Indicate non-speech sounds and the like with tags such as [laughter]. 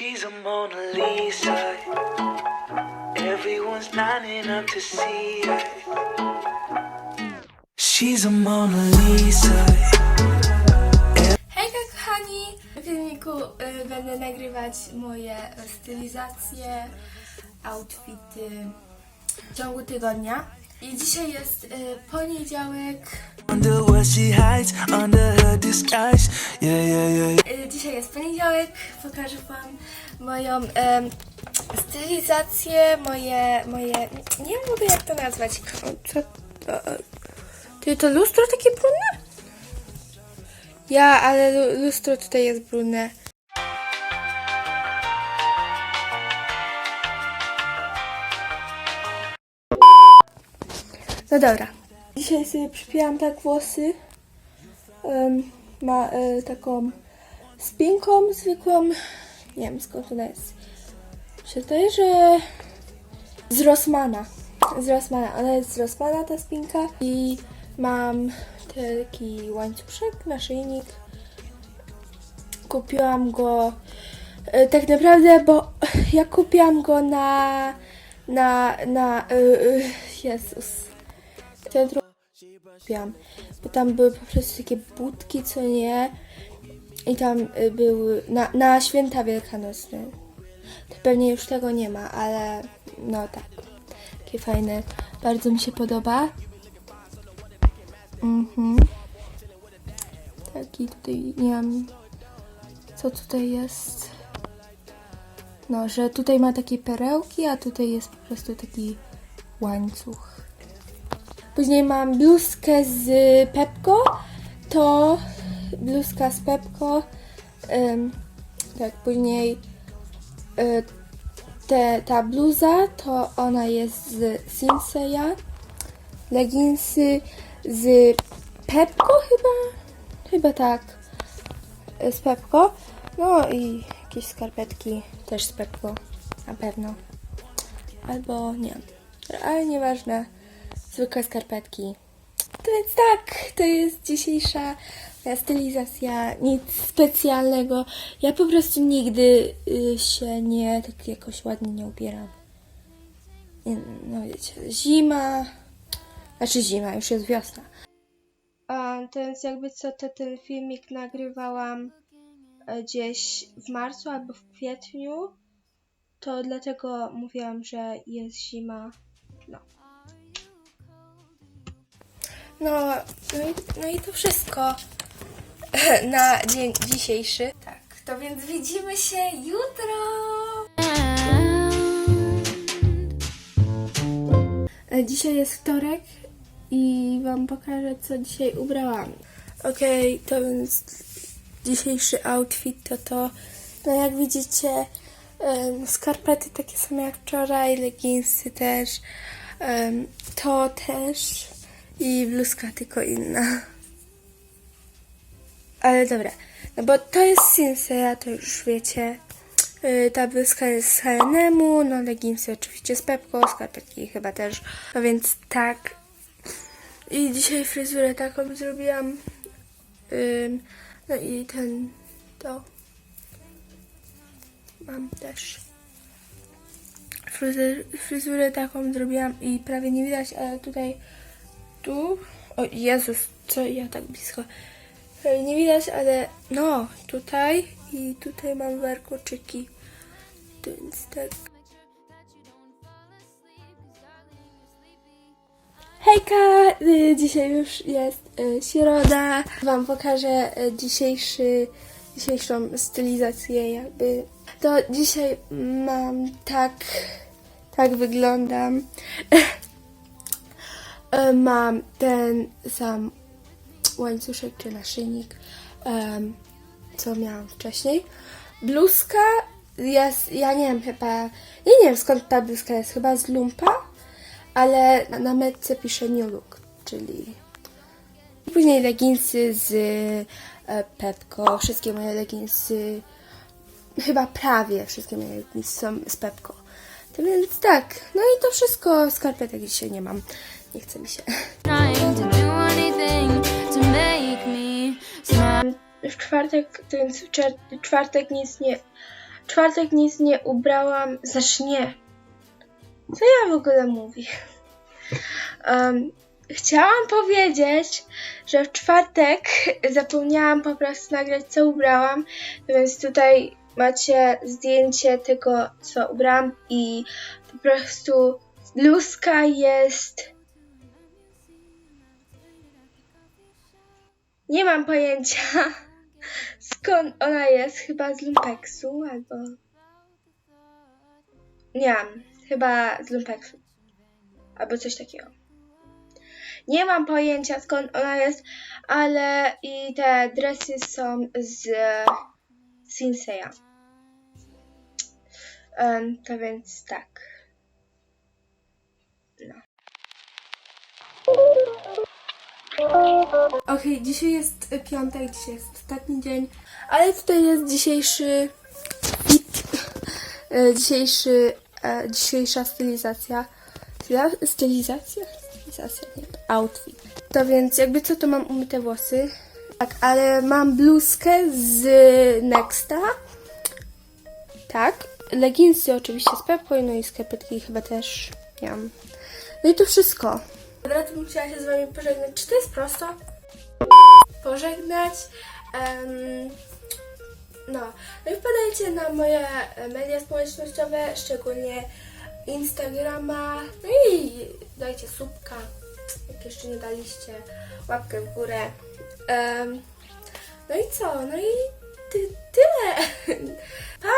She's a Mona Lisa. Everyone's lining up to see her. She's a Mona Lisa. Kochani! W filmiku y, będę nagrywać moje stylizacje, outfity w ciągu tygodnia. I dzisiaj jest y, poniedziałek. Y, dzisiaj jest poniedziałek. Pokażę wam moją stylizację, moje, moje... Nie ogóle jak to nazwać. Co to? Ty, to lustro takie brudne? Ja, ale lu- lustro tutaj jest brudne. No dobra. Dzisiaj sobie przypiłam tak włosy. Em, ma e, taką spinką zwykłą. Nie wiem skąd ona jest. Mi się wydaje, że z Rossmana. Z Rossmana. Ona jest z Rossmana ta spinka. I mam taki łańcuszek, naszyjnik. Kupiłam go e, tak naprawdę, bo ja kupiłam go na na na e, e, Jezus. Centrum kupiłam, bo tam były po prostu takie budki, co nie. I tam y, były na, na święta wielkanocne. To pewnie już tego nie ma, ale no tak. Takie fajne. Bardzo mi się podoba. Mhm. Taki tutaj nie wiem co tutaj jest. No, że tutaj ma takie perełki, a tutaj jest po prostu taki łańcuch. Później mam bluzkę z Pepko. To bluzka z Pepko. Tak, później y, te, ta bluza to ona jest z Sinseya. Leginsy z Pepko chyba? Chyba tak. Y, Z Pepko. No i jakieś skarpetki też z Pepko. Na pewno. Albo nie. Ale nieważne zwykłe skarpetki. To więc tak, to jest dzisiejsza stylizacja, nic specjalnego. Ja po prostu nigdy y, się nie tak jakoś ładnie nie ubieram. No wiecie, zima, znaczy zima, już jest wiosna. A, to więc jakby co, to ten filmik nagrywałam e, gdzieś w marcu albo w kwietniu. To dlatego mówiłam, że jest zima. No. No, no i, no i to wszystko [laughs] na dzień dzisiejszy. Tak, to więc widzimy się jutro. Dzisiaj jest wtorek i Wam pokażę, co dzisiaj ubrałam. Okej, to więc dzisiejszy outfit to to, no jak widzicie, em, skarpety takie same jak wczoraj, leginsy też, em, to też i bluzka tylko inna. Ale dobra, no bo to jest Sinsea, to już wiecie. Yy, ta bluzka jest z H&M-u, no leginsy oczywiście z Pepko, skarpetki chyba też. No więc tak. I dzisiaj fryzurę taką zrobiłam. Ym, no i ten, to. Mam też. Fryzur, fryzurę taką zrobiłam i prawie nie widać, ale tutaj tu. O Jezus, co ja tak blisko. Nie widać, ale no, tutaj i tutaj mam warkoczyki. Więc tak. Hejka! Y, Dzisiaj już jest y, środa. Wam pokażę y, dzisiejszy, dzisiejszą stylizację jakby. To dzisiaj mam tak, tak wyglądam. [laughs] E, mam ten sam łańcuszek czy naszyjnik, co miałam wcześniej. Bluzka jest, ja nie wiem, chyba, nie wiem skąd ta bluzka jest, chyba z lumpa, ale na, na metce pisze New Look, czyli później leginsy z e, Pepko, wszystkie moje leginsy, chyba prawie wszystkie moje leginsy są z Pepko. To więc tak, no i to wszystko, skarpetek dzisiaj nie mam, nie chce mi się. w czwartek, więc w czwartek nic nie. czwartek nic nie ubrałam, znaczy nie. Co ja w ogóle mówię? Em, chciałam powiedzieć, że w czwartek [laughs] zapomniałam po prostu nagrać, co ubrałam, więc tutaj macie zdjęcie tego, co ubrałam i po prostu bluzka jest... Nie mam pojęcia [laughs] skąd ona jest, chyba z lumpeksu albo... Nie wiem, chyba z lumpeksu albo coś takiego. Nie mam pojęcia skąd ona jest, ale i te dresy są z Sinseya. Um, to więc tak. Okej, dzisiaj jest piątek, dzisiaj jest ostatni dzień, ale tutaj jest dzisiejszy fit, e, dzisiejszy, e, dzisiejsza stylizacja. Stylizacja? Stylizacja, nie, outfit. To więc jakby co, to mam umyte włosy, tak, ale mam bluzkę z Nexta, tak, leginsy oczywiście z Pepko, no i skarpetki chyba też miałam. No i to wszystko. Na tym chciałam się z wami pożegnać. Czy to jest prosto? Pożegnać. Um, no, no i wpadajcie na moje e, media społecznościowe, szczególnie Instagrama. No i dajcie subka, jak jeszcze nie daliście, łapkę w górę. Um, no i co? No i ty, tyle. [laughs] pa!